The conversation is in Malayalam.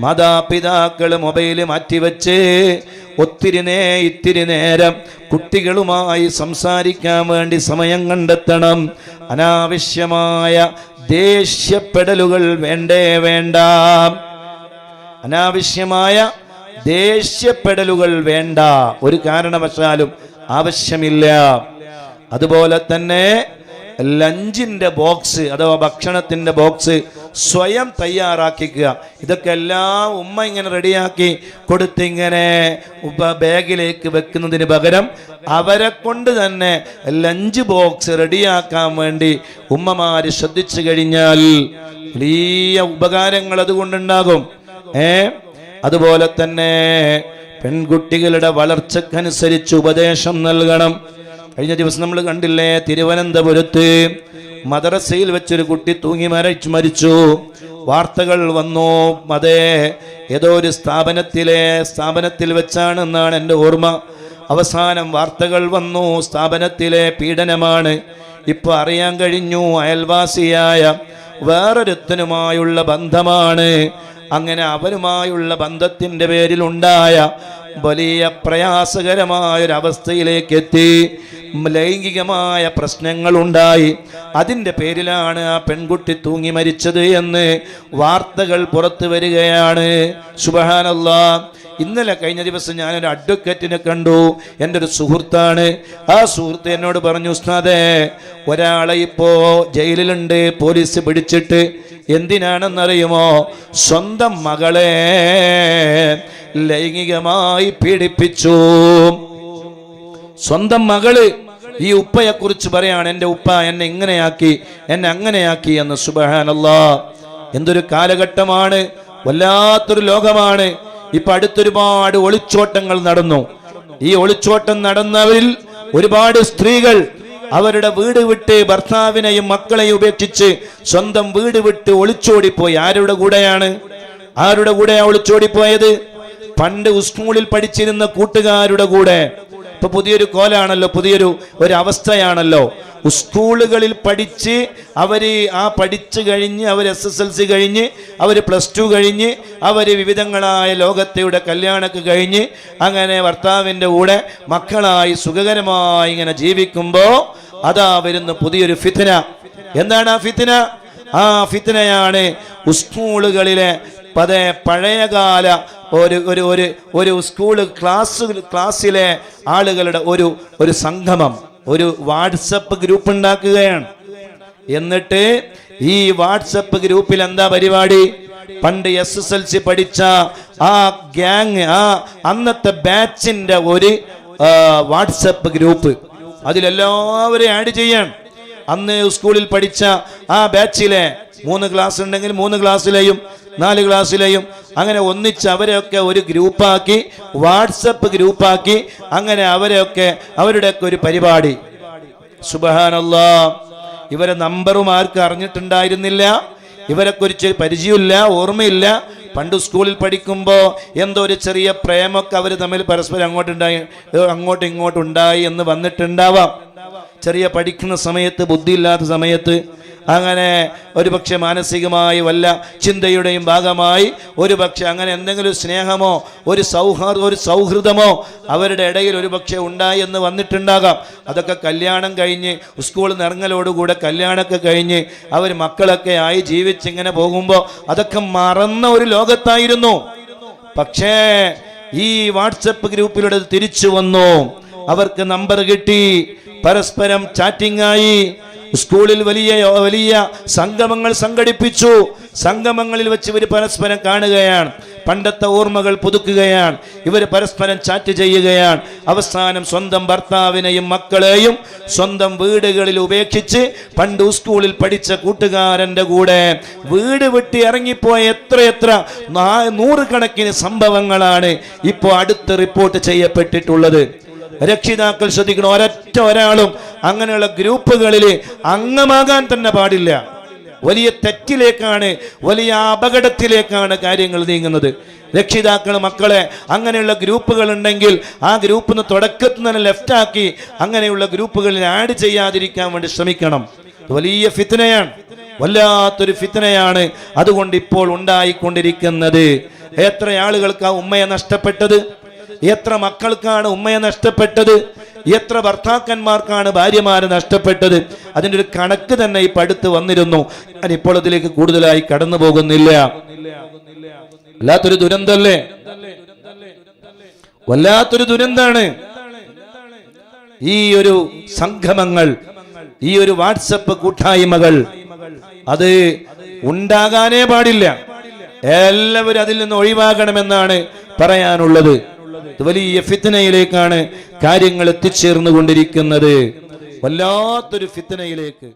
മാതാപിതാക്കൾ മൊബൈൽ മാറ്റിവെച്ച് ഒത്തിരി നേ ഇത്തിരി നേരം കുട്ടികളുമായി സംസാരിക്കാൻ വേണ്ടി സമയം കണ്ടെത്തണം. അനാവശ്യമായ ദേഷ്യപ്പെടലുകൾ വേണ്ടേ വേണ്ട. അനാവശ്യമായ ദേഷ്യപ്പെടലുകൾ വേണ്ട. ഒരു കാരണവശാലും ആവശ്യമില്ല. അതുപോലെ തന്നെ ലഞ്ചിന്റെ ബോക്സ് അഥവാ ഭക്ഷണത്തിന്റെ ബോക്സ് സ്വയം തയ്യാറാക്കിക്കുക. ഇതൊക്കെ എല്ലാം ഉമ്മ ഇങ്ങനെ റെഡിയാക്കി കൊടുത്തിങ്ങനെ ബാഗിലേക്ക് വെക്കുന്നതിന് പകരം അവരെ കൊണ്ട് തന്നെ ലഞ്ച് ബോക്സ് റെഡിയാക്കാൻ വേണ്ടി ഉമ്മമാര് ശ്രദ്ധിച്ചു കഴിഞ്ഞാൽ വലിയ ഉപകാരങ്ങൾ അതുകൊണ്ടുണ്ടാകും. ഏ? അതുപോലെ തന്നെ പെൺകുട്ടികളുടെ വളർച്ചക്കനുസരിച്ച് ഉപദേശം നൽകണം. കഴിഞ്ഞ ദിവസം നമ്മൾ കണ്ടില്ലേ തിരുവനന്തപുരത്ത് മദ്രസയിൽ വെച്ചൊരു കുട്ടി തൂങ്ങി മരിച്ചു മരിച്ചു. വാർത്തകൾ വന്നു. അതേ ഏതോ ഒരു സ്ഥാപനത്തിലെ സ്ഥാപനത്തിൽ വെച്ചാണെന്നാണ് എന്റെ ഓർമ്മ. അവസാനം വാർത്തകൾ വന്നു. സ്ഥാപനത്തിലെ പീഡനമാണ് ഇപ്പൊ അറിയാൻ കഴിഞ്ഞു. അയൽവാസിയായ വേറൊരുത്തനുമായുള്ള ബന്ധമാണ്. അങ്ങനെ അവരുമായുള്ള ബന്ധത്തിന്റെ പേരിൽ ഉണ്ടായ വലിയ പ്രയാസകരമായ ഒരു അവസ്ഥയിലേക്ക് എത്തി ലൈംഗികമായ പ്രശ്നങ്ങൾ ഉണ്ടായി അതിന്റെ പേരിലാണ് ആ പെൺകുട്ടി തൂങ്ങി മരിച്ചത് എന്ന് വാർത്തകൾ പുറത്തു വരികയാണ്. സുബഹാനല്ല ഇന്നലെ കഴിഞ്ഞ ദിവസം ഞാനൊരു അഡ്വക്കേറ്റിനെ കണ്ടു. എന്റെ ഒരു സുഹൃത്താണ്. ആ സുഹൃത്ത് എന്നോട് പറഞ്ഞു ഉസ്താദേ ഒരാളെ ഇപ്പോ ജയിലിലുണ്ട് പോലീസ് പിടിച്ചിട്ട്. എന്തിനാണെന്നറിയുമോ? സ്വന്തം മകളെ ലൈംഗികമായി പീഡിപ്പിച്ചു. സ്വന്തം മകൾ ഈ ഉപ്പയെ കുറിച്ച് പറയാണ് എന്റെ ഉപ്പ എന്നെ ഇങ്ങനെയാക്കി എന്നെ അങ്ങനെയാക്കി എന്ന്. സുബഹാനല്ലാ. എന്തൊരു കാലഘട്ടമാണ്. വല്ലാത്തൊരു ലോകമാണ്. ഇപ്പൊ അടുത്തൊരുപാട് ഒളിച്ചോട്ടങ്ങൾ നടന്നു. ഈ ഒളിച്ചോട്ടം നടന്നവരിൽ ഒരുപാട് സ്ത്രീകൾ അവരുടെ വീട് വിട്ട് ഭർത്താവിനെയും മക്കളെയും ഉപേക്ഷിച്ച് സ്വന്തം വീട് വിട്ട് ഒളിച്ചോടിപ്പോയി. ആരുടെ കൂടെയാണ്? ആരുടെ കൂടെയാ ഒളിച്ചോടിപ്പോയത്? പണ്ട് സ്കൂളിൽ പഠിച്ചിരുന്ന കൂട്ടുകാരുടെ കൂടെ. ഇപ്പൊ പുതിയൊരു കോലാണല്ലോ പുതിയൊരു ഒരു അവസ്ഥയാണല്ലോ സ്കൂളുകളിൽ പഠിച്ച് അവർ ആ പഠിച്ചു കഴിഞ്ഞ് അവർ എസ് എസ് എൽ സി കഴിഞ്ഞ് അവർ പ്ലസ് ടു കഴിഞ്ഞ് അവർ വിവിധങ്ങളായ ലോകത്തെയുടെ കല്യാണമൊക്കെ കഴിഞ്ഞ് അങ്ങനെ ഭർത്താവിന്റെ കൂടെ മക്കളായി സുഖകരമായി ഇങ്ങനെ ജീവിക്കുമ്പോൾ അതാ വരുന്ന പുതിയൊരു ഫിത്തന എന്താണ് ആ ഫിത്തന ആ ഫിത്തനയാണ് സ്കൂളുകളിലെ പതേ പഴയകാല ഒരു ഒരു ഒരു ഒരു സ്കൂൾ ക്ലാസ് ക്ലാസ്സിലെ ആളുകളുടെ ഒരു ഒരു സംഗമം. ഒരു വാട്സപ്പ് ഗ്രൂപ്പ് ഉണ്ടാക്കുകയാണ്. എന്നിട്ട് ഈ വാട്സപ്പ് ഗ്രൂപ്പിൽ എന്താ പരിപാടി? പണ്ട് എസ് എസ് എൽ സി പഠിച്ച ആ ഗ്യാങ് ആ അന്നത്തെ ബാച്ചിന്റെ ഒരു വാട്സപ്പ് ഗ്രൂപ്പ്. അതിലെല്ലാവരെയും ആഡ് ചെയ്യാൻ അന്ന് സ്കൂളിൽ പഠിച്ച ആ ബാച്ചിലെ മൂന്ന് ക്ലാസ് ഉണ്ടെങ്കിൽ മൂന്ന് ക്ലാസ്സിലെയും നാല് ക്ലാസ്സിലെയും അങ്ങനെ ഒന്നിച്ച് അവരെയൊക്കെ ഒരു ഗ്രൂപ്പാക്കി വാട്സപ്പ് ഗ്രൂപ്പാക്കി അങ്ങനെ അവരെയൊക്കെ അവരുടെയൊക്കെ ഒരു പരിപാടി. സുബഹാനല്ലാ ഇവരെ നമ്പറും ആർക്കും അറിഞ്ഞിട്ടുണ്ടായിരുന്നില്ല. ഇവരെ കുറിച്ച് പരിചയമില്ല ഓർമ്മയില്ല. പണ്ട് സ്കൂളിൽ പഠിക്കുമ്പോൾ എന്തോ ഒരു ചെറിയ പ്രേമൊക്കെ അവർ തമ്മിൽ പരസ്പരം അങ്ങോട്ടുണ്ടായി അങ്ങോട്ടും ഇങ്ങോട്ടും ഉണ്ടായി എന്ന് വന്നിട്ടുണ്ടാവാം. ചെറിയ പഠിക്കുന്ന സമയത്ത് ബുദ്ധിയില്ലാത്ത സമയത്ത് അങ്ങനെ ഒരുപക്ഷെ മാനസികമായി വല്ല ചിന്തയുടെയും ഭാഗമായി ഒരുപക്ഷെ അങ്ങനെ എന്തെങ്കിലും സ്നേഹമോ ഒരു സൗഹാർദ്ദ ഒരു സൗഹൃദമോ അവരുടെ ഇടയിൽ ഒരുപക്ഷെ ഉണ്ടായി എന്ന് വന്നിട്ടുണ്ടാകാം. അതൊക്കെ കല്യാണം കഴിഞ്ഞ് സ്കൂളിൽ നിറങ്ങലോടുകൂടെ കല്യാണമൊക്കെ കഴിഞ്ഞ് അവർ മക്കളൊക്കെ ആയി ജീവിച്ചിങ്ങനെ പോകുമ്പോൾ അതൊക്കെ മറന്ന ഒരു ലോകത്തായിരുന്നു. പക്ഷേ ഈ വാട്സപ്പ് ഗ്രൂപ്പിലൂടെ തിരിച്ചു വന്നു. അവർക്ക് നമ്പർ കിട്ടി. പരസ്പരം ചാറ്റിംഗ് ആയി സ്കൂളിൽ വലിയ വലിയ സംഗമങ്ങൾ സംഘടിപ്പിച്ചു. സംഗമങ്ങളിൽ വെച്ച് ഇവർ പരസ്പരം കാണുകയാണ്. പണ്ടത്തെ ഓർമ്മകൾ പുതുക്കുകയാണ്. ഇവർ പരസ്പരം ചാറ്റ് ചെയ്യുകയാണ്. അവസാനം സ്വന്തം ഭർത്താവിനെയും മക്കളെയും സ്വന്തം വീടുകളിൽ ഉപേക്ഷിച്ച് പണ്ട് സ്കൂളിൽ പഠിച്ച കൂട്ടുകാരന്റെ കൂടെ വീട് വിട്ട് ഇറങ്ങിപ്പോയ എത്രയെത്ര എത്ര നൂറുകണക്കിന് സംഭവങ്ങളാണ് ഇപ്പോൾ അടുത്ത് റിപ്പോർട്ട് ചെയ്യപ്പെട്ടിട്ടുള്ളത്. രക്ഷിതാക്കൾ ശ്രദ്ധിക്കണം. ഒരൊറ്റ ഒരാളും അങ്ങനെയുള്ള ഗ്രൂപ്പുകളിൽ അംഗമാകാൻ തന്നെ പാടില്ല. വലിയ തെറ്റിലേക്കാണ് വലിയ അപകടത്തിലേക്കാണ് കാര്യങ്ങൾ നീങ്ങുന്നത്. രക്ഷിതാക്കൾ മക്കളെ അങ്ങനെയുള്ള ഗ്രൂപ്പുകൾ ഉണ്ടെങ്കിൽ ആ ഗ്രൂപ്പിൽ നിന്ന് തുടക്കത്തിൽ തന്നെ ലെഫ്റ്റാക്കി അങ്ങനെയുള്ള ഗ്രൂപ്പുകളിൽ ആഡ് ചെയ്യാതിരിക്കാൻ വേണ്ടി ശ്രമിക്കണം. വലിയ ഫിത്തനയാണ് വല്ലാത്തൊരു ഫിത്തനയാണ് അതുകൊണ്ട് ഇപ്പോൾ ഉണ്ടായിക്കൊണ്ടിരിക്കുന്നത്. എത്ര ആളുകൾക്ക് ആ ഉമ്മയെ നഷ്ടപ്പെട്ടത്? എത്ര മക്കൾക്കാണ് ഉമ്മയെ നഷ്ടപ്പെട്ടത്? എത്ര ഭർത്താക്കന്മാർക്കാണ് ഭാര്യമാരെ നഷ്ടപ്പെട്ടത്? അതിന്റെ ഒരു കണക്ക് തന്നെ ഈ പടുത്ത് വന്നിരുന്നു. ഞാൻ ഇപ്പോൾ അതിലേക്ക് കൂടുതലായി കടന്നു പോകുന്നില്ല. വല്ലാത്തൊരു ദുരന്തല്ലേ? വല്ലാത്തൊരു ദുരന്താണ്. ഈ ഒരു സംഗമങ്ങൾ ഈ ഒരു വാട്സപ്പ് കൂട്ടായ്മകൾ അത് ഉണ്ടാകാനേ പാടില്ല. എല്ലാവരും അതിൽ നിന്ന് ഒഴിവാകണമെന്നാണ് പറയാനുള്ളത്. വലിയ ഫിത്തനയിലേക്കാണ് കാര്യങ്ങൾ എത്തിച്ചേർന്നുകൊണ്ടിരിക്കുന്നത്. വല്ലാത്തൊരു ഫിത്തനയിലേക്ക്